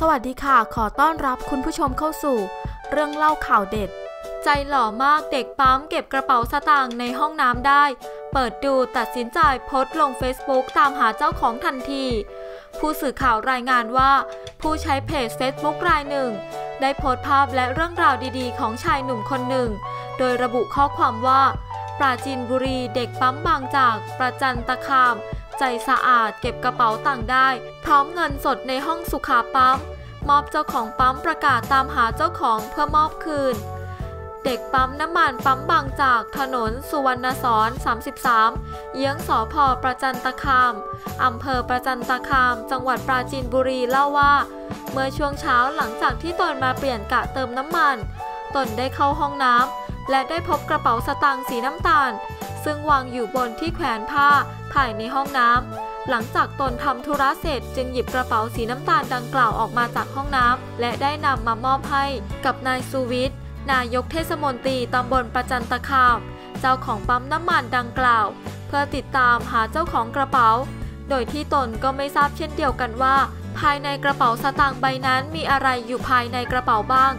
สวัสดีค่ะ ขอต้อนรับคุณผู้ชมเข้าสู่ เรื่องเล่าข่าวเด็ด ใจหล่อมากเด็กปั๊มเก็บกระเป๋าสตางค์ในห้องน้ำได้ เปิดดูตัดสินใจโพสต์ลง Facebook ตามหาเจ้าของทันที ผู้สื่อข่าวรายงานว่า ผู้ใช้เพจ Facebook รายหนึ่ง ได้โพสต์ภาพและเรื่องราวดีๆ ของชายหนุ่มคนหนึ่ง โดยระบุข้อความว่า ปราจีนบุรีเด็กปั๊มบางจาก ประจันตคาม ใจสะอาดเก็บกระเป๋าตังค์ได้ พร้อมเงินสดในห้องสุขาปั๊ม มอบเจ้าของปั๊มประกาศตามหาเจ้าของเพื่อมอบคืน เด็กปั๊มน้ำมันปั๊มบางจากถนนสุวรรณสอน 33 เยื้องสอพอประจันตคามอำเภอประจันตคาม จังหวัดปราจีนบุรีเล่าว่า เมื่อช่วงเช้าหลังจากที่ตนมาเปลี่ยนกะเติมน้ำมัน ตนได้เข้าห้องน้ำและได้พบกระเป๋าสตางค์สีน้ำตาล ซึ่งวางอยู่บนที่แขวนผ้าภายในห้องน้ำหลังจากตนทำธุระเสร็จจึงหยิบกระเป๋าสีน้ำตาลดังกล่าวออกมาจากห้องน้ำและได้นำมามอบให้กับนายสุวิทย์นายกเทศมนตรีตำบลประจันตคาม เจ้าของปั๊มน้ำมันดังกล่าว เพื่อติดตามหาเจ้าของกระเป๋า โดยที่ตนก็ไม่ทราบเช่นเดียวกันว่า ภายในกระเป๋าสตางค์ใบนั้นมีอะไรอยู่ภายในกระเป๋าบ้าง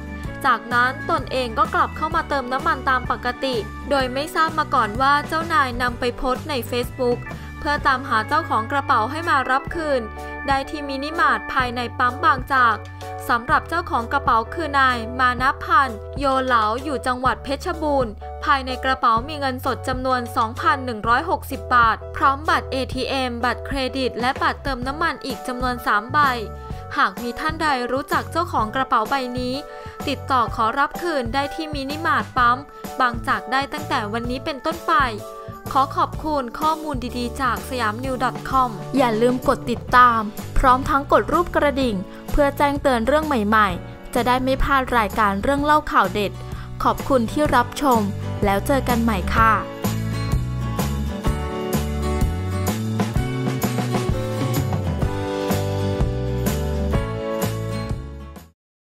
จากนั้นตนเองก็กลับเข้ามาเติมน้ำมันตามปกติ โดยไม่ทราบมาก่อนว่าเจ้านายนำไปโพสต์ใน Facebook เพื่อตามหาเจ้าของกระเป๋าให้มารับคืน ได้ที่มินิมาร์ทภายในปั๊มบางจากสำหรับเจ้าของกระเป๋าคือนาย มานพันธ์โยเหลาอยู่จังหวัดเพชรบูรณ์ ภายในกระเป๋ามีเงินสดจำนวน 2,160 บาท พร้อมบัตร ATM บัตรเครดิต และบัตรเติมน้ำมันอีกจำนวน 3 ใบ หากมีท่านใดรู้จักเจ้าของกระเป๋าใบนี้ ติดต่อขอรับคืนได้ที่มินิมาร์ทปั๊ม บางจากได้ตั้งแต่วันนี้เป็นต้นไป ขอขอบคุณข้อมูลดีๆ จากสยามนิว .com อย่าลืมกดติดตาม พร้อมทั้งกดรูปกระดิ่ง เพื่อแจ้งเตือนเรื่องใหม่ๆ จะได้ไม่พลาดรายการเรื่องเล่าข่าวเด็ด ขอบคุณที่รับชม แล้วเจอกันใหม่ค่ะ